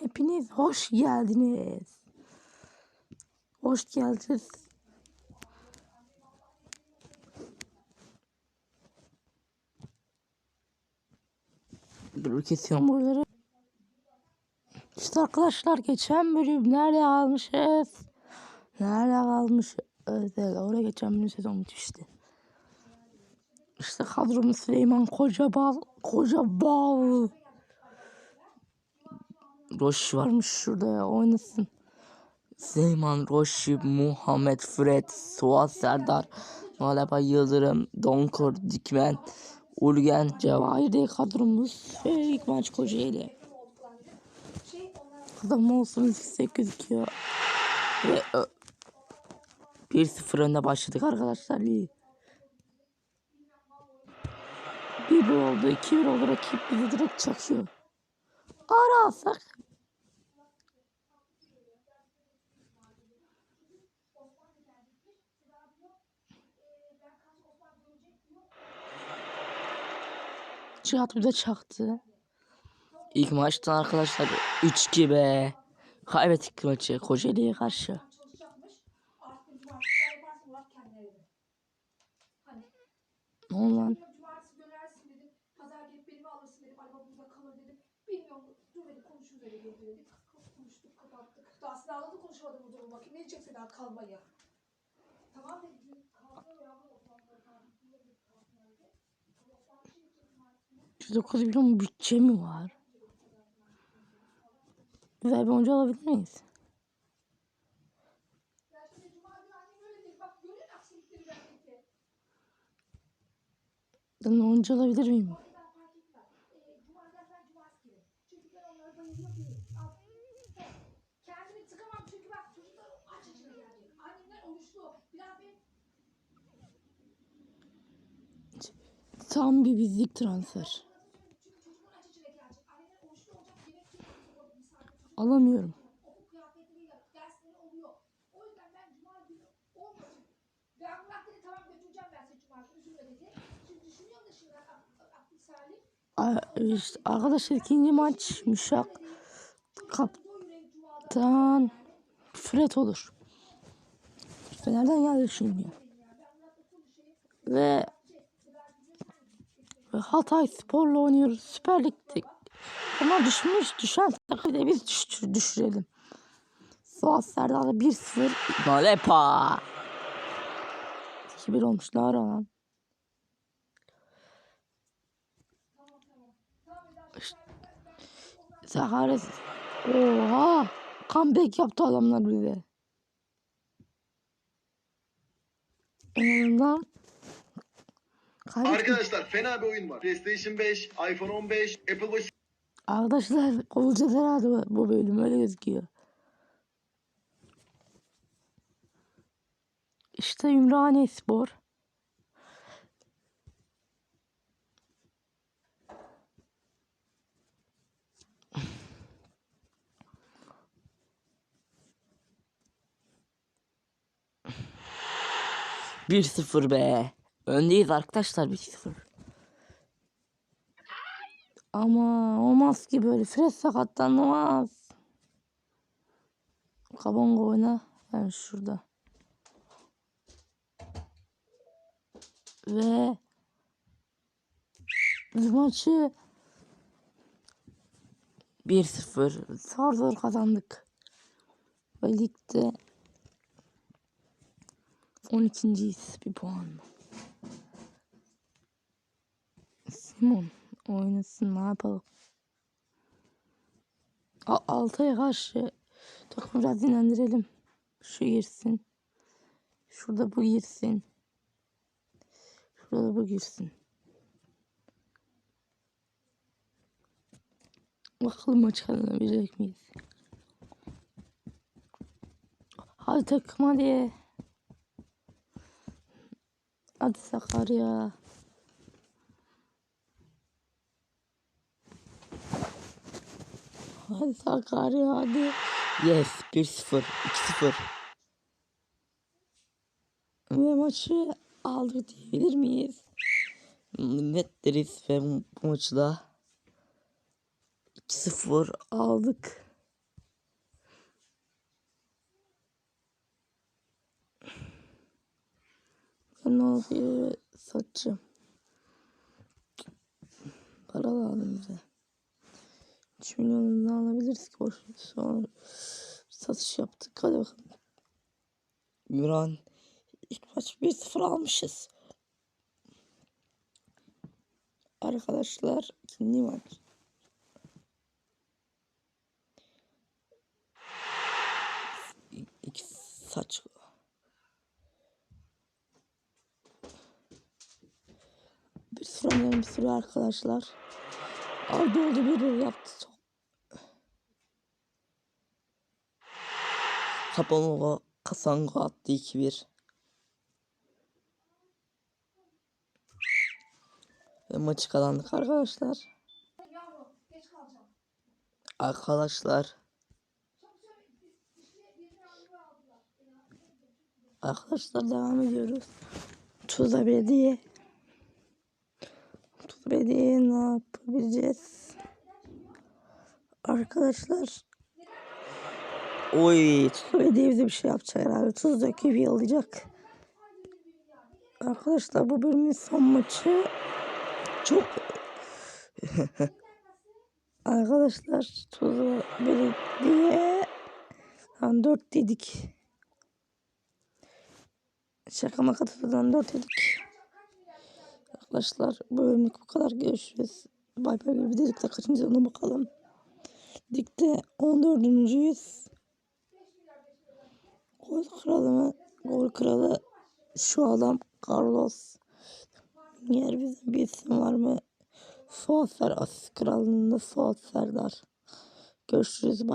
hepiniz hoş geldiniz. Hoş geldiniz. Dur kesiyorum buraları. İşte arkadaşlar geçen bölüm nerede kalmışız? Nerede kalmışız? Evet, oraya geçen bölüm sezon bitmişti. İşte kadromuz Süleyman Kocabal. Kocabal. Roş varmış şurada ya oynasın. Süleyman Roşi, Muhammed Fred, Suat Serdar, Malaba Yıldırım, Donkor Dikmen, Ulgen, Cevahir diye kadromuz ve ilk maç Kocaeli. Adam olsun yüksek gözüküyor. Ve ö, 1-0 önde başladık arkadaşlar. İyi. 1-1 oldu, 2-1 oldu. Rakip bizi direkt çakıyor. Ara alsak. Cihat bir de çaktı. İlk maçtan arkadaşlar 3-2 be. Kaybettik maçı Kocaeli'ye karşı. Ne oldu lan? Dedi konuşuruz öyle geldi dedik. Konuştuk kapattık. Daha silahla da konuşamadım bu durum. Bakayım ne diyeceksin daha kalmayı. Tamam dedim. Kalkma ya. 109 milyon bütçe mi var? Güzel bir oyuncu alabilir miyiz? Dedi. Ben oyuncu alabilir miyim? Bayılıyorum değil. Kendimi tıkamam çünkü bak çocuklar aç içine gelecek. Annemler oruçlu. Biraz benim Tam bir bizlik transfer. Çünkü işte arkadaşlar ikinci maç Müşak. Kaptan Fred olur. Fener'den geldi şimdi. Ve ve Hatay Spor'la oynuyoruz. Süper Lig'de. Ama düşmüş. Düşen takımı biz düşür, düşürelim. Suat Serdar'da 1-0. Malepa. 2-1 olmuş. Ne ara lan? Sakarya'sı. Oha. Comeback yaptı adamlar bize. En azından. Arkadaşlar fena bir oyun var. PlayStation 5, iPhone 15, Apple Watch Arkadaşlar kovulacağız herhalde bu bölüm öyle gözüküyor. İşte Ümraniye Spor. Bir sıfır be. Öndeyiz arkadaşlar 1-0. Ama olmaz ki böyle. Fred sakatlanmaz. Kabonga oyna. Ben şurada. Ve maçı 1-0 zor zor kazandık. Ve ligde 12.yiz bir puanla. Simon oynasın ne yapalım. A- Altay'a karşı takımı biraz dinlendirelim. Şu girsin. Şurada bu girsin. Şurada bu girsin. Bakalım maç kazanabilecek miyiz? Hadi takım hadi. Hadi Sakarya. Hadi Sakarya hadi. Yes 1-0 2-0. Ve maçı aldık diyebilir miyiz? Net deriz ve bu maçı da 2-0 aldık. Mavi'yi satacağım. Para lazım bize. 3 milyonunu alabiliriz ki boş. Sonra satış yaptık. Hadi bakalım. Yuran ilk maç 1-0 almışız. Arkadaşlar ikinci maç. İki saç. Sıra bir sürü arkadaşlar. Aldı oldu bir bir yaptı. Kapanova Kasango attı 2-1. Ve maçı kazandık arkadaşlar. Arkadaşlar. Arkadaşlar devam ediyoruz. Tuzla Belediye. Belediye ne yapabileceğiz? Arkadaşlar. Oy bize bir şey yapacak herhalde. Tuz döküp yollayacak. Arkadaşlar bu bölümün son maçı. Çok Arkadaşlar Tuzla Belediye. Tam 4 dedik. Şaka maka tutudan 4 dedik. Arkadaşlar bu bölümlük bu kadar. Görüşürüz. Bay bay gibi dedik de kaçıncı ona bakalım. Dikte 14. Gol kralı mı? Gol kralı şu adam Carlos. Yer bizim bir isim var mı? Fuat Serdar. Asist kralında Fuat Serdar. Görüşürüz. Bay